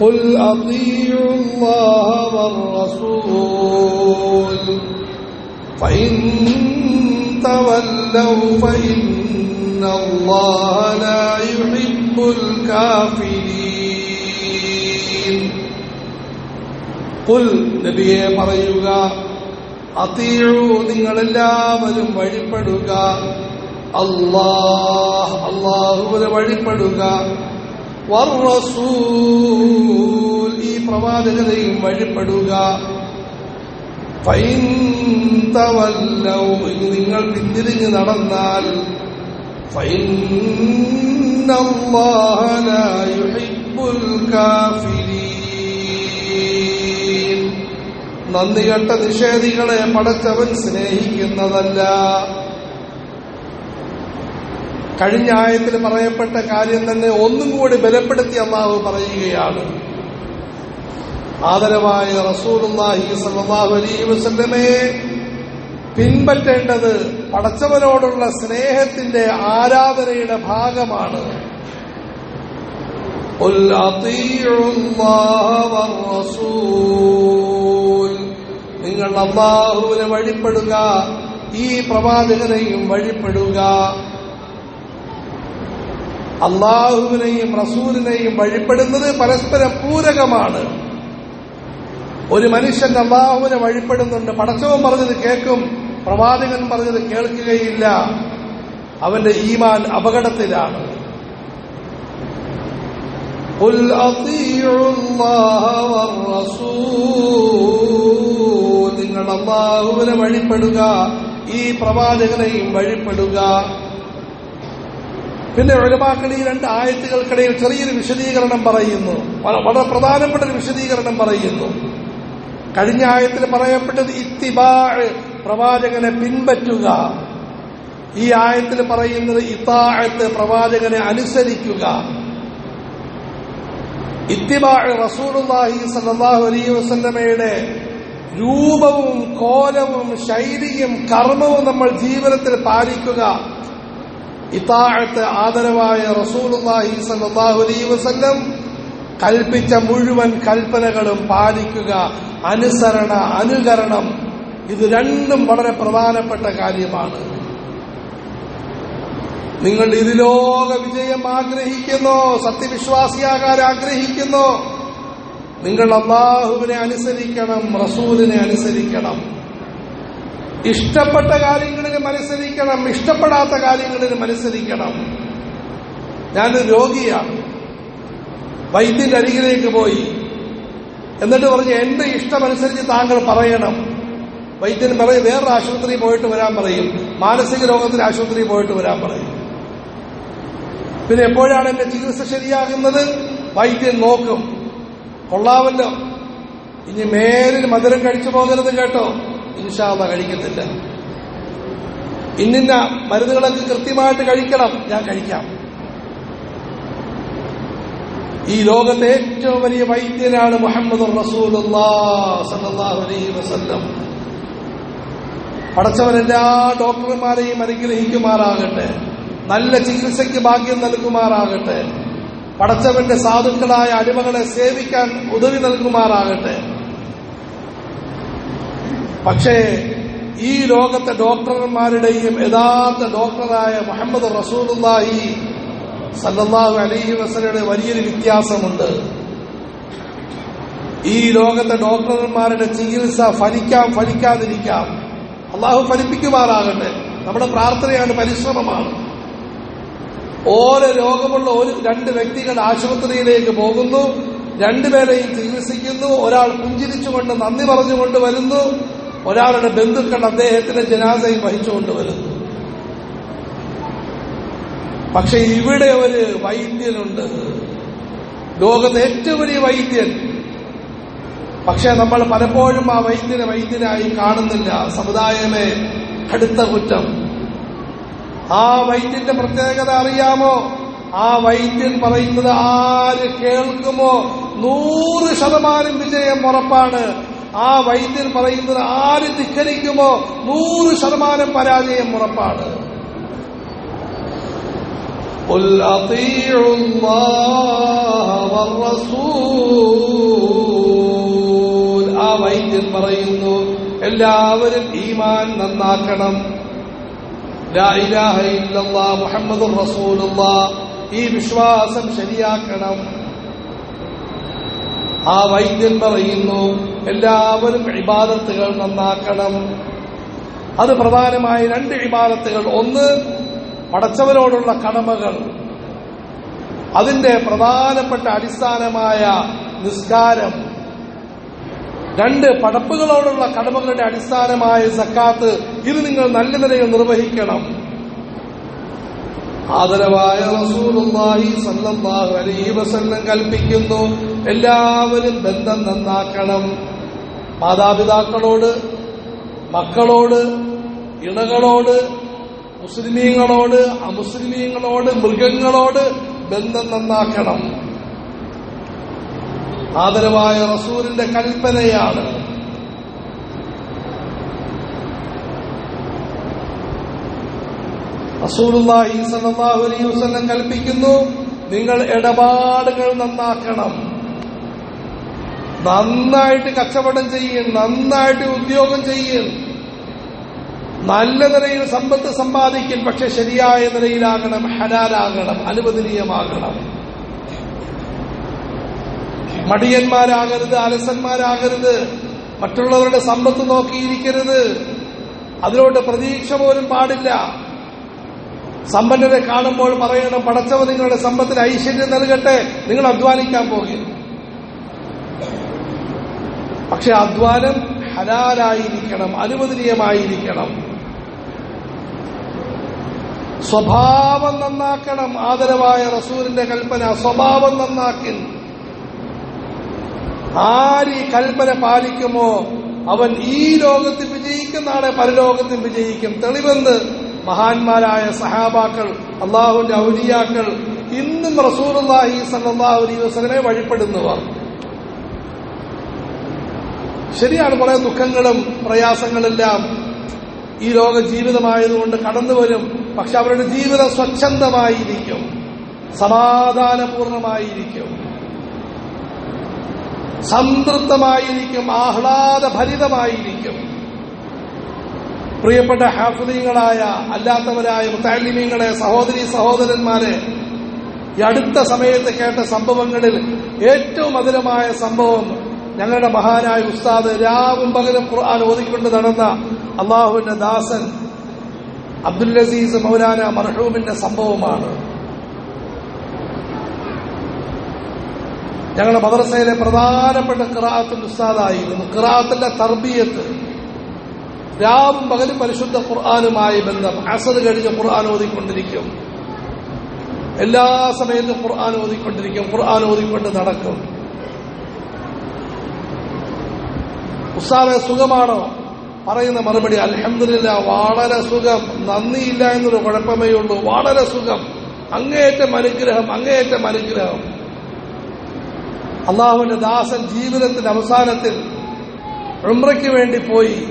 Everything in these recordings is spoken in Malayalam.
قل أطيعوا الله والرسول فإن تولوا فإن الله لا يحب الكافرين قل നബിയെ പറയുക അത്തീഴു നിങ്ങളെല്ലാവരും വഴിപ്പെടുക അല്ലാഹ് അള്ളാഹുവിനെ വഴിപ്പെടുക വറസൂൽ ഈ പ്രവാചകനെയും വഴിപ്പെടുക ഫൈൻ ഇനി നിങ്ങൾ പിന്തിരിഞ്ഞ് നടന്നാൽ നന്ദി കെട്ട നിഷേധികളെ പടച്ചവൻ സ്നേഹിക്കുന്നതല്ല. കഴിഞ്ഞ ആയത്തിൽ പറയപ്പെട്ട കാര്യം തന്നെ ഒന്നും കൂടി ബലപ്പെടുത്തി അള്ളാഹു പറയുകയാണ്. ആദരവായ റസൂലുല്ലാഹി സല്ലല്ലാഹു അലൈഹി വസല്ലമയെ പിൻപറ്റേണ്ടത് പടച്ചവനോടുള്ള സ്നേഹത്തിന്റെ ആരാധനയുടെ ഭാഗമാണ്. നിങ്ങൾ അള്ളാഹുവിനെ വഴിപ്പെടുക ഈ പ്രവാചകനെയും വഴിപ്പെടുക. അള്ളാഹുവിനെയും റസൂലിനെയും വഴിപ്പെടുന്നത് പരസ്പര പൂരകമാണ് ഒരു മനുഷ്യൻ അള്ളാഹുവിനെ വഴിപ്പെടുന്നുണ്ട് പടച്ചവൻ പറഞ്ഞത് കേൾക്കും പ്രവാചകൻ പറഞ്ഞത് കേൾക്കുകയില്ല അവന്റെ ഈമാൻ അപകടത്തിലാണ് قل أطيعوا الله والرسول നിങ്ങൾ അള്ളാഹുവിനെ വഴിപ്പെടുക ഈ പ്രവാചകനെയും വഴിപ്പെടുക പിന്നെ ഒഴിവാക്കൾ ഈ രണ്ട് ആയത്തുകൾക്കിടയിൽ ചെറിയൊരു വിശദീകരണം പറയുന്നു വ- വളരെ പ്രധാനപ്പെട്ട ഒരു വിശദീകരണം പറയുന്നു കഴിഞ്ഞ ആയത്തിൽ പറയപ്പെട്ടത് ഇത്തിബാ പ്രവാചകനെ പിൻപറ്റുക. ഈ ആയത്തിൽ പറയുന്നത് ഇത്താഴത്ത് പ്രവാചകനെ അനുസരിക്കുക. ഇത്തിബാ റസൂലുള്ളാഹി സല്ലാഹു അലൈഹി വസല്ലമയുടെ രൂപവും കോലവും ശൈലിയും കർമ്മവും നമ്മൾ ജീവിതത്തിൽ പാലിക്കുക. ഇത്താഴത്ത് ആദരവായ റസൂലുള്ളാഹി സല്ലാഹു അലൈഹി വസല്ലം കൽപ്പിച്ച മുഴുവൻ കൽപ്പനകളും പാലിക്കുക അനുസരണ അനുകരണം. ഇത് രണ്ടും വളരെ പ്രധാനപ്പെട്ട കാര്യമാണ്. നിങ്ങൾ ഇരുലോക വിജയം ആഗ്രഹിക്കുന്നു സത്യവിശ്വാസിയാകാൻ ആഗ്രഹിക്കുന്നു. നിങ്ങൾ അള്ളാഹുവിനെ അനുസരിക്കണം റസൂലിനെ അനുസരിക്കണം. ഇഷ്ടപ്പെട്ട കാര്യങ്ങളിലും അനുസരിക്കണം ഇഷ്ടപ്പെടാത്ത കാര്യങ്ങളിലും അനുസരിക്കണം. ഞാനൊരു രോഗിയാണ്. വൈദ്യന്റെ അരികിലേക്ക് പോയി. എന്നിട്ട് പറഞ്ഞു എന്റെ ഇഷ്ടമനുസരിച്ച് താങ്കൾ പറയണം. വൈദ്യൻ പറയും വേറൊരു ആശുപത്രി പോയിട്ട് വരാൻ പറയും. മാനസിക രോഗത്തിന് ആശുപത്രി പോയിട്ട് വരാൻ പറയും. പിന്നെ എപ്പോഴാണ് എന്റെ ചികിത്സ ശരിയാകുന്നത്? വൈദ്യൻ നോക്കും. കൊള്ളാമല്ലോ. ഇനി മേലിൽ മധുരം കഴിച്ചു പോകരുത് കേട്ടോ. ഇൻഷാല്ല കഴിക്കത്തില്ല. ഇന്നിന്ന മരുന്നുകളൊക്കെ കൃത്യമായിട്ട് കഴിക്കണം. ഞാൻ കഴിക്കാം. ഈ ലോകത്തെ ഏറ്റവും വലിയ വൈദ്യനാണ് മുഹമ്മദ് റസൂലുല്ലാഹു വസല്ലം. പടച്ചവൻ ഡോക്ടർമാരെയും അനുഗ്രഹിക്കുമാറാകട്ടെ. നല്ല ചികിത്സയ്ക്ക് ഭാഗ്യം നൽകുമാറാകട്ടെ. പടച്ചവന്റെ സാധുക്കളായ അടിമകളെ സേവിക്കാൻ ഉദവി നൽകുമാറാകട്ടെ. പക്ഷേ ഈ ലോകത്തെ ഡോക്ടർമാരുടെയും യഥാർത്ഥ ഡോക്ടറായ മുഹമ്മദ് റസൂലുള്ളാഹി സല്ലല്ലാഹു അലൈഹി വസലയുടെ വലിയൊരു വ്യത്യാസമുണ്ട്. ഈ ലോകത്തെ ഡോക്ടർമാരുടെ ചികിത്സ ഫലിക്കാം ഫലിക്കാതിരിക്കാം. അള്ളാഹു ഫലിപ്പിക്കുമാറാകട്ടെ. നമ്മുടെ പ്രാർത്ഥനയാണ് പരിശ്രമമാണ്. ഓരോ രോഗമുള്ള ഒരു രണ്ട് വ്യക്തികൾ ആശുപത്രിയിലേക്ക് പോകുന്നു. രണ്ടുപേരെയും ചികിത്സിക്കുന്നു. ഒരാൾ പുഞ്ചിരിച്ചുകൊണ്ട് നന്ദി പറഞ്ഞുകൊണ്ട് വരുന്നു. ഒരാളുടെ ബന്ധുക്കൾ അദ്ദേഹത്തിന്റെ ജനാസയും വഹിച്ചുകൊണ്ട് വരുന്നു. പക്ഷെ ഇവിടെ ഒരു വൈദ്യനുണ്ട്. ലോകത്തെ ഏറ്റവും വലിയ വൈദ്യൻ. പക്ഷെ നമ്മൾ പലപ്പോഴും ആ വൈദ്യനെ വൈദ്യനായി കാണുന്നില്ല. സമുദായമേ അടുത്ത കുറ്റം. ആ വൈദ്യന്റെ പ്രത്യേകത അറിയാമോ? ആ വൈദ്യൻ പറയുന്നത് ആര് കേൾക്കുമോ? നൂറ് ശതമാനം വിജയം ഉറപ്പാണ്. ആ വൈദ്യൻ പറയുന്നത് ആര് ധിക്കരിക്കുമോ നൂറ് ശതമാനം പരാജയം ഉറപ്പാണ്. قل أطيعوا الله والرسول ആ വൈദ്യൻ പറയുന്നു എല്ലാവരും ഈമാൻ നന്നാക്കണം ലാ ഇലാഹ ഇല്ലല്ലാ മുഹമ്മദുർ റസൂലുള്ളാ ഈ വിശ്വാസം ശരിയാക്കണം ആ വൈദ്യൻ പറയുന്നു എല്ലാവരും ഇബാദത്തുകൾ നന്നാക്കണം അത് പ്രധാനമായി രണ്ട് ഇബാദത്തുകൾ ഒന്ന് പടച്ചവരോടുള്ള കടമകൾ അതിന്റെ പ്രധാനപ്പെട്ട അടിസ്ഥാനമായ നിസ്കാരം രണ്ട് പടപ്പുകളോടുള്ള കടമകളുടെ അടിസ്ഥാനമായ സക്കാത്ത് ഇത് നിങ്ങൾ നല്ല നിലയിൽ നിർവഹിക്കണം. ആദരവായ റസൂലുള്ളാഹി സല്ലല്ലാഹു അലൈഹി വസല്ലം കൽപ്പിക്കുന്നു എല്ലാവരും ബന്ധം നന്നാക്കണം. മാതാപിതാക്കളോട് മക്കളോട് ഇണകളോട് മുസ്ലിമീങ്ങളോട് അമുസ്ലിമീങ്ങളോട് മൃഗങ്ങളോട് ബന്ധം നന്നാക്കണം. ആദരവായ റസൂലിന്റെ കൽപ്പനയാണ്. റസൂലുള്ളാഹി സല്ലല്ലാഹു അലൈഹി വസല്ലം കൽപ്പിക്കുന്നു നിങ്ങൾ ഇടപാടുകൾ നന്നാക്കണം. നന്നായിട്ട് കച്ചവടം ചെയ്യും നന്നായിട്ട് ഉദ്യോഗം ചെയ്യും. നല്ല നിലയിൽ സമ്പത്ത് സമ്പാദിക്കും പക്ഷെ ശരിയായ നിലയിലാകണം ഹലാലാകണം അനുവദനീയമാകണം. മടിയന്മാരാകരുത് അലസന്മാരാകരുത് മറ്റുള്ളവരുടെ സമ്പത്ത് നോക്കിയിരിക്കരുത്. അതിലോട്ട് പ്രതീക്ഷ പോലും പാടില്ല. സമ്പന്നരെ കാണുമ്പോൾ പറയണം പടച്ചവ നിങ്ങളുടെ സമ്പത്തിന് ഐശ്വര്യം നൽകട്ടെ നിങ്ങൾ അധ്വാനിക്കാൻ പോകും പക്ഷെ അധ്വാനം ഹലാലായിരിക്കണം അനുവദനീയമായിരിക്കണം. സ്വഭാവം നന്നാക്കണം. ആദരവായ റസൂലിന്റെ കൽപ്പന സ്വഭാവം നന്നാക്കി ആര് ഈ കൽപ്പന പാലിക്കുമോ? അവൻ ഈ ലോകത്തിൽ വിജയിക്കും നാളെ പരലോകത്തിൽ വിജയിക്കും. തെളിവെന്ന് മഹാന്മാരായ സഹാബാക്കൾ അള്ളാഹുവിന്റെ ഔലിയാക്കൾ ഇന്നും റസൂർഹി സല്ലാഹു അലൈഹി വസ്ലമെ വഴിപ്പെടുന്നവർ. ശരിയാണ് കുറെ ദുഃഖങ്ങളും പ്രയാസങ്ങളെല്ലാം ഈ ലോക ജീവിതമായതുകൊണ്ട് കടന്നു വരും പക്ഷെ അവരുടെ ജീവിതം സ്വച്ഛന്തമായിരിക്കും സമാധാനപൂർണമായിരിക്കും. സംതൃപ്തമായിരിക്കും ആഹ്ലാദഭരിതമായിരിക്കും. പ്രിയപ്പെട്ട ഹാഫുദീങ്ങളായ അല്ലാത്തവരായ മുത്താലിമീങ്ങളെ സഹോദരി സഹോദരന്മാരെ ഈ അടുത്ത സമയത്ത് കേട്ട സംഭവങ്ങളിൽ ഏറ്റവും മധുരമായ സംഭവം ഞങ്ങളുടെ മഹാനായ ഉസ്താദ് രാവും പകലും ഖുർആൻ ഓതിക്കൊണ്ട് നടന്ന അള്ളാഹുവിന്റെ ദാസൻ അബ്ദുൽ അസീസ് മൗലാന മർഹൂമിന്റെ സംഭവമാണ്. ഞങ്ങളുടെ മദ്രസയിലെ പ്രധാനപ്പെട്ട കിറാത്തുൽ ഉസ്താദായിരുന്നു. കിറാത്തിന്റെ തർബീയത്ത് രാവും പകലും പരിശുദ്ധ ഖുർആാനുമായി ബന്ധം. അസർ കഴിഞ്ഞ് ഖുർആൻ ഓതിക്കൊണ്ടിരിക്കും. എല്ലാ സമയത്തും ഖുർആൻ ഓതിക്കൊണ്ടിരിക്കും. ഖുർആൻ ഓതിക്കൊണ്ട് നടക്കും. ഉസ്താദെ സുഖമാണോ? പറയുന്ന മറുപടി അലഹമില്ല വളരെ സുഖം. നന്ദിയില്ല എന്നൊരു കുഴപ്പമേ ഉള്ളൂ. വളരെ സുഖം. അങ്ങേയറ്റം അനുഗ്രഹം അങ്ങേയറ്റം അനുഗ്രഹം. അള്ളാഹുവിന്റെ ദാസൻ ജീവിതത്തിന്റെ അവസാനത്തിൽ ഉംറയ്ക്ക് വേണ്ടി പോയി.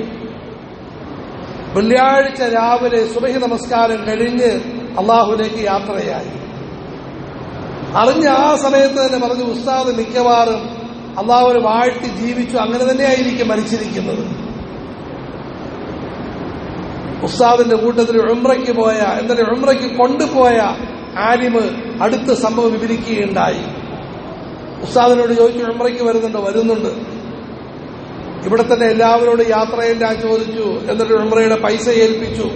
വെള്ളിയാഴ്ച രാവിലെ സുബഹി നമസ്കാരം കഴിഞ്ഞ് അള്ളാഹുലേക്ക് യാത്രയായി. അറിഞ്ഞ ആ സമയത്ത് തന്നെ പറഞ്ഞു ഉസ്താദ് മിക്കവാറും അള്ളാഹുവിനെ വാഴ്ത്തി ജീവിച്ചു. അങ്ങനെ തന്നെയായിരിക്കും മരിച്ചിരിക്കുന്നത്. ഉസ്താദിന്റെ കൂട്ടത്തിൽ ഉമ്രയ്ക്ക് പോയ എന്നാലും ഉമ്രയ്ക്ക് കൊണ്ടുപോയ ആലിമ് അടുത്ത സംഭവം വിവരിക്കുകയുണ്ടായി. ഉസ്താദിനോട് ചോദിച്ചു ഉമ്രയ്ക്ക് വരുന്നുണ്ട്? വരുന്നുണ്ട്. ഇവിടെ തന്നെ എല്ലാവരോടും യാത്രയെല്ലാം ചോദിച്ചു എന്നിട്ട് ഉമ്രയുടെ പൈസ ഏൽപ്പിച്ചു.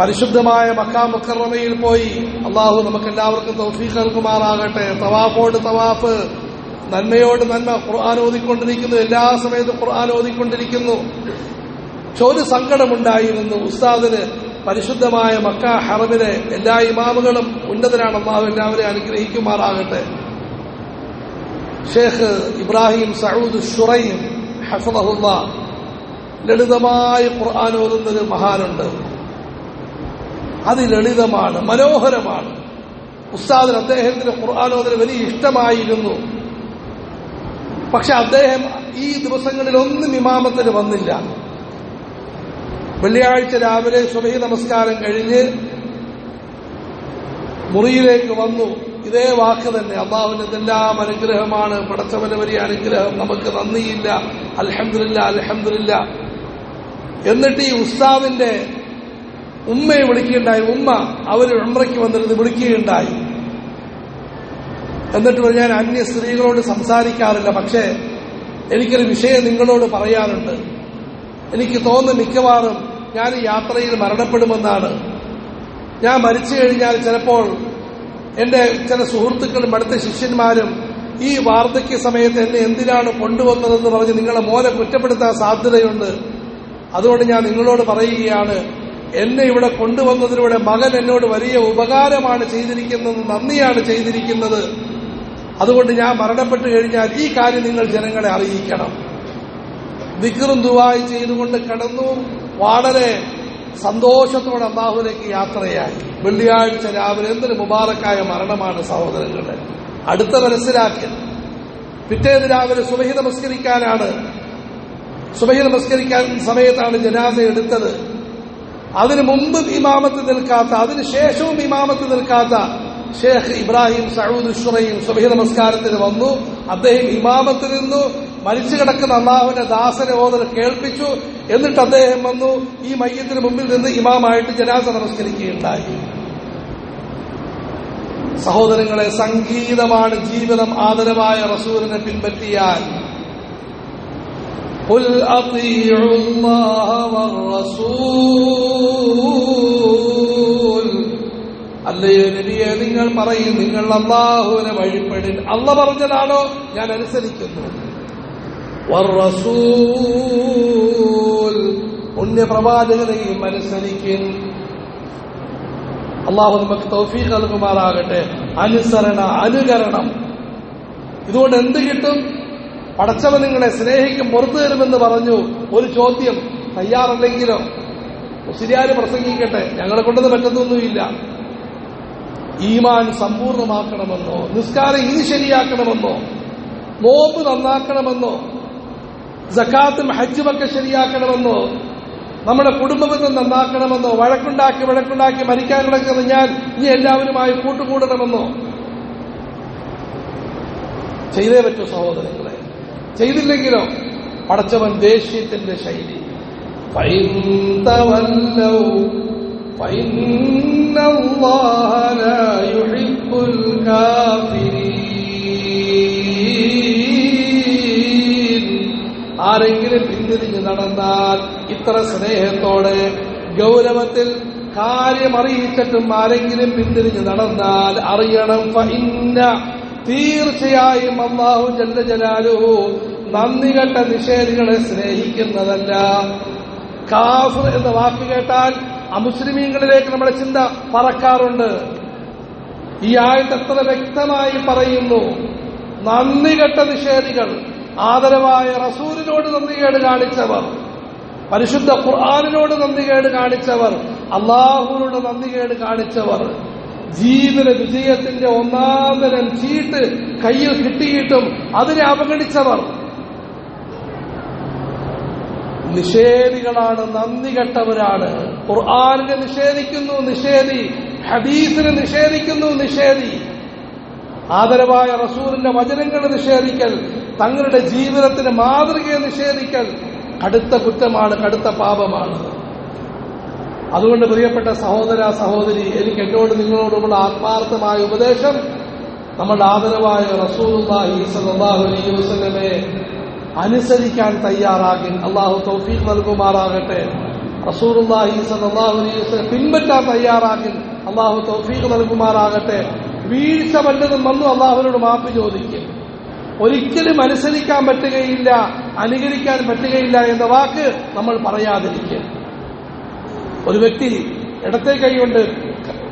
പരിശുദ്ധമായ മക്കാ മുക്കറമയിൽ പോയി. അള്ളാഹു നമുക്ക് എല്ലാവർക്കും തൗഫീഖ് നൽകുമാറാകട്ടെ. തവാഫോട് തവാഫ്. നന്മയോട് നന്മ. ഖുർആൻ ഓതിക്കൊണ്ടിരിക്കുന്നു. എല്ലാ സമയത്തും ഖുർആൻ ഓതിക്കൊണ്ടിരിക്കുന്നു. പക്ഷെ സങ്കടമുണ്ടായിരുന്നു ഉസ്താദിന് പരിശുദ്ധമായ മക്ക ഹറമിലെ എല്ലാ ഇമാമുകളും ഉന്നതരാണ്. അള്ളാഹു എല്ലാവരെയും അനുഗ്രഹിക്കുമാറാകട്ടെ. ഷേഖ് ഇബ്രാഹിം സഹൂദ് ഷുറൈം ഹഫദഹുല്ല ലളിതമായി ഖുർആൻ ഓതുന്നൊരു മഹാനുണ്ട്. അത് ലളിതമാണ് മനോഹരമാണ്. ഉസ്താദിന് അദ്ദേഹത്തിന് ഖുർആൻ ഓതിന് വലിയ ഇഷ്ടമായിരുന്നു. പക്ഷെ അദ്ദേഹം ഈ ദിവസങ്ങളിലൊന്നും ഇമാമത്തിന് വന്നില്ല. വെള്ളിയാഴ്ച രാവിലെ സുബഹി നമസ്കാരം കഴിഞ്ഞ് മുറിയിലേക്ക് വന്നു. ഇതേ വാക്ക് തന്നെ. അള്ളാഹുവിന്റെ എന്തെല്ലാം അനുഗ്രഹമാണ്. പടച്ചവന് വലിയ അനുഗ്രഹം. നമുക്ക് നന്ദിയില്ല. അലഹമില്ല അലഹമില്ല എന്നിട്ട് ഈ ഉസ്താദിന്റെ ഉമ്മയെ വിളിക്കുകയുണ്ടായി. ഉമ്മ അവർ ഉമ്രയ്ക്ക് വന്നിരുന്ന് വിളിക്കുകയുണ്ടായി. എന്നിട്ട് ഞാൻ അന്യ സ്ത്രീകളോട് സംസാരിക്കാറില്ല. പക്ഷേ എനിക്കൊരു വിഷയം നിങ്ങളോട് പറയാനുണ്ട്. എനിക്ക് തോന്നുന്നു മിക്കവാറും ഞാൻ യാത്രയിൽ മരണപ്പെടുമെന്നാണ്. ഞാൻ മരിച്ചു കഴിഞ്ഞാൽ ചിലപ്പോൾ എന്റെ ചില സുഹൃത്തുക്കളും അടുത്ത ശിഷ്യന്മാരും ഈ വാർദ്ധക്യ സമയത്ത് എന്നെ എന്തിനാണ് കൊണ്ടുവന്നതെന്ന് പറഞ്ഞ് നിങ്ങളെ മോനെ കുറ്റപ്പെടുത്താൻ സാധ്യതയുണ്ട്. അതുകൊണ്ട് ഞാൻ നിങ്ങളോട് പറയുകയാണ് എന്നെ ഇവിടെ കൊണ്ടുവന്നതിലൂടെ മകൻ എന്നോട് വലിയ ഉപകാരമാണ് ചെയ്തിരിക്കുന്നത് നന്ദിയാണ് ചെയ്തിരിക്കുന്നത്. അതുകൊണ്ട് ഞാൻ മരണപ്പെട്ടു കഴിഞ്ഞാൽ ഈ കാര്യം നിങ്ങൾ ജനങ്ങളെ അറിയിക്കണം. വിക്റും ദുവായി ചെയ്തുകൊണ്ട് കടന്നു വളരെ സന്തോഷത്തോടെ അള്ളാഹുലേക്ക് യാത്രയായി. വെള്ളിയാഴ്ച രാവിലെ എന്തൊരു മുബാറക്കായ മരണമാണ് സഹോദരങ്ങളുടെ. അടുത്ത മനസ്സിലാക്കി പിറ്റേന്ന് രാവിലെ സുബഹി നമസ്കരിക്കാനാണ്. സുബഹി നമസ്കരിക്കാൻ സമയത്താണ് ജനാസ എടുത്തത്. അതിനു മുമ്പ് ഇമാമത്ത് നിൽക്കാത്ത അതിനുശേഷവും ഇമാമത്ത് നിൽക്കാത്ത ഷേഖ് ഇബ്രാഹിം സഹൂദ് ഉഷ്റയും സുബഹി നമസ്കാരത്തിന് വന്നു. അദ്ദേഹം ഇമാമത്ത് നിന്നു. മരിച്ചു കിടക്കുന്ന അള്ളാഹുവിന്റെ ദാസനെ ഓതൽ കേൾപ്പിച്ചു. എന്നിട്ട് അദ്ദേഹം വന്നു ഈ മയ്യത്തിന് മുമ്പിൽ നിന്ന് ഇമാമായിട്ട് ജനാസ നമസ്കരിക്കുകയുണ്ടായി സഹോദരങ്ങളെ സംഗീതമാണ് ജീവിതം ആദരവായ റസൂലിനെ പിൻപറ്റിയാൽ قل أطيعوا الله والرسول അല്ലയോ നബിയെ നിങ്ങൾ പറയും നിങ്ങൾ അള്ളാഹുവിനെ വഴിപ്പെടിൻ അല്ല പറഞ്ഞതാണോ ഞാൻ അനുസരിക്കുന്നു പുണ്യപ്രവാചകതയും അനുസരിക്കും. അള്ളാഹു നമുക്ക് തൗഫീഖ് നൽകുമാറാകട്ടെ. അനുസരണ അനുകരണം. ഇതുകൊണ്ട് എന്ത് കിട്ടും? പടച്ചവൻ നിങ്ങളെ സ്നേഹിക്കും പുറത്തു തരുമെന്ന് പറഞ്ഞു. ഒരു ചോദ്യം തയ്യാറല്ലെങ്കിലോ ശരിയാര് പ്രസംഗിക്കട്ടെ. ഞങ്ങളെ കൊണ്ടത് പറ്റുന്നൊന്നുമില്ല ഈമാൻ സമ്പൂർണമാക്കണമെന്നോ നിസ്കാരം ഇനി ശരിയാക്കണമെന്നോ നോമ്പ് നന്നാക്കണമെന്നോ ജക്കാത്തും ഹജ്ജുമൊക്കെ ശരിയാക്കണമെന്നോ നമ്മുടെ കുടുംബബന്ധം നന്നാക്കണമെന്നോ വഴക്കുണ്ടാക്കി വഴക്കുണ്ടാക്കി മരിക്കാൻ കിടക്കുന്ന ഞാൻ ഇനി എല്ലാവരുമായി കൂട്ടുകൂടണമെന്നോ. ചെയ്തേ പറ്റൂ സഹോദരങ്ങളെ. ചെയ്തില്ലെങ്കിലോ പടച്ചവൻ ദേഷ്യത്തിന്റെ ശൈലി. ഫൈന്ദവല്ലോ ആരെങ്കിലും പിന്തിരിഞ്ഞു നടന്നാൽ ഇത്ര സ്നേഹത്തോടെ ഗൗരവത്തിൽ കാര്യമറിയിച്ചിട്ടും ആരെങ്കിലും പിന്തിരിഞ്ഞു നടന്നാൽ അറിയണം. ഫഇന്ന തീർച്ചയായും അള്ളാഹു ജല്ല നന്ദി കെട്ട നിഷേധികളെ സ്നേഹിക്കുന്നതല്ല. കാഫർ എന്ന വാക്ക് കേട്ടാൽ അമുസ്ലിമീങ്ങളിലേക്ക് നമ്മുടെ ചിന്ത പറക്കാറുണ്ട്. ഈ ആഴ്ച എത്ര വ്യക്തമായി പറയുന്നു. നന്ദി കെട്ട നിഷേധികൾ. ആദരവായ റസൂലിനോട് നന്ദികേട് കാണിച്ചവർ പരിശുദ്ധ ഖുർആാനിനോട് നന്ദികേട് കാണിച്ചവർ അള്ളാഹുവിനോട് നന്ദികേട് കാണിച്ചവർ ജീവിത വിജയത്തിന്റെ ഒന്നാം ചീട്ട് കയ്യിൽ കിട്ടിയിട്ടും അതിനെ അവഗണിച്ചവർ. നിഷേധികളാണ് നന്ദി കെട്ടവരാണ്. ഖുർആാനിനെ നിഷേധിക്കുന്നു നിഷേധി. ഹദീസിനെ നിഷേധിക്കുന്നു നിഷേധി. ആദരവായ റസൂലിന്റെ വചനങ്ങൾ നിഷേധിക്കൽ തങ്ങളുടെ ജീവിതത്തിന് മാതൃകയെ നിഷേധിക്കൽ കടുത്ത കുറ്റമാണ് കടുത്ത പാപമാണ്. അതുകൊണ്ട് പ്രിയപ്പെട്ട സഹോദര സഹോദരി എനിക്ക് എന്നോട് നിങ്ങളോടുമുള്ള ആത്മാർത്ഥമായ ഉപദേശം നമ്മുടെ ആദരവായ റസൂലുള്ളാഹി അലൈഹി വസല്ലമയെ അനുസരിക്കാൻ തയ്യാറാകി. അള്ളാഹു തൗഫീഖ് നൽകുമാറാകട്ടെ. റസൂലുള്ളാഹി അലൈഹി പിൻപറ്റാൻ തയ്യാറാകി. അള്ളാഹു തൗഫീഖ് നൽകുമാറാകട്ടെ. വീഴ്ച വല്ലതും വന്നു അള്ളാഹുവിനോട് മാപ്പ് ചോദിക്കും. ഒരിക്കലും അനുസരിക്കാൻ പറ്റുകയില്ല അനുകരിക്കാൻ പറ്റുകയില്ല എന്ന വാക്ക് നമ്മൾ പറയാതിരിക്കുക. ഒരു വ്യക്തി ഇടത്തെ കൈ കൊണ്ട്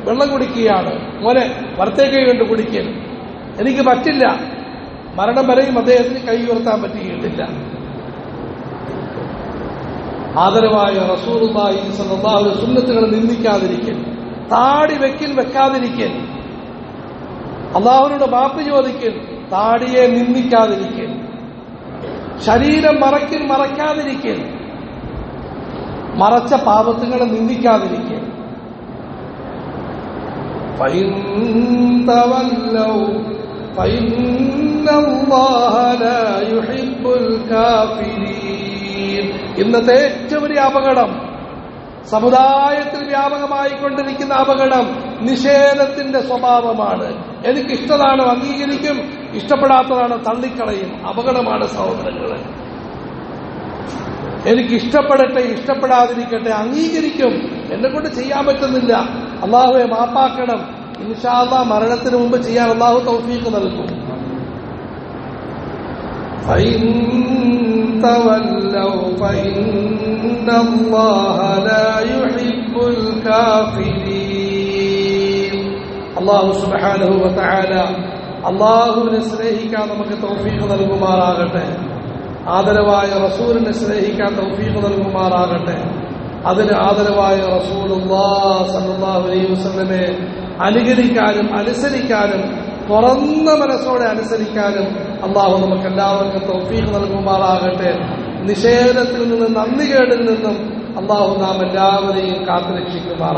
വെള്ളം കുടിക്കുകയാണ് മോനെ വലത്തെ കൈ കൊണ്ട് കുടിക്കുക എനിക്ക് പറ്റില്ല. മരണം വരെയും അദ്ദേഹത്തിന് കൈ ഉയർത്താൻ പറ്റുകയില്ല. ആദരവായ റസൂറുമായി സല്ലാഹു സുന്നത്തുകൾ നിന്ദിക്കാതിരിക്കൽ താടി വെക്കിൽ വെക്കാതിരിക്കൽ അള്ളാഹുനോട് മാപ്പ് ചോദിക്കൽ താടിയെ നിന്ദിക്കാതിരിക്കൽ. ശരീരം മറയ്ക്കൽ മറയ്ക്കാതിരിക്കൽ. മറച്ച പാപത്തുകളെ നിന്ദിക്കാതിരിക്കൽ. ഇന്നത്തെ ഏറ്റവും വലിയ അപകടം സമുദായത്തിൽ വ്യാപകമായി കൊണ്ടിരിക്കുന്ന അപകടം നിഷേധത്തിന്റെ സ്വഭാവമാണ്. എനിക്ക് ഇഷ്ടതാണ് അംഗീകരിക്കും. ഇഷ്ടപ്പെടാത്തതാണ് തള്ളിക്കളയും. അപകടമാണ് സഹോദരങ്ങളെ. എനിക്ക് ഇഷ്ടപ്പെടട്ടെ ഇഷ്ടപ്പെടാതിരിക്കട്ടെ അംഗീകരിക്കും. എന്നെ കൊണ്ട് ചെയ്യാൻ പറ്റുന്നില്ല. അള്ളാഹുവെ മാപ്പാക്കണം. ഇൻഷാല്ല മരണത്തിന് മുമ്പ് ചെയ്യാൻ അള്ളാഹു തൗഫീക്ക് നൽകും. تولوا فإن الله لا يحب الكافرين അള്ളാഹു സുബ്ഹാനഹു വതആല അള്ളാഹുവിനെ സ്നേഹിക്കാൻ നമുക്ക് തൗഫീഖ് നൽകുമാറാകട്ടെ ആദരവായ റസൂലിനെ സ്നേഹിക്കാൻ തൗഫീഖ് നൽകുമാറാകട്ടെ അതിന് ആദരവായ റസൂലുള്ളാഹ് സല്ലല്ലാഹു അലൈഹി വസല്ലമെ അനുകരിക്കാനും അനുസരിക്കാനും തുറന്ന മനസ്സോടെ അനുസരിക്കാനും അള്ളാഹു നമുക്ക് എല്ലാവർക്കും തൗഫീഖ് നൽകുമാറാകട്ടെ. നിഷേധത്തിൽ നിന്നും നന്ദികേടിൽ നിന്നും അള്ളാഹു നാം എല്ലാവരെയും കാത്തുരക്ഷിക്കുമാറാകട്ടെ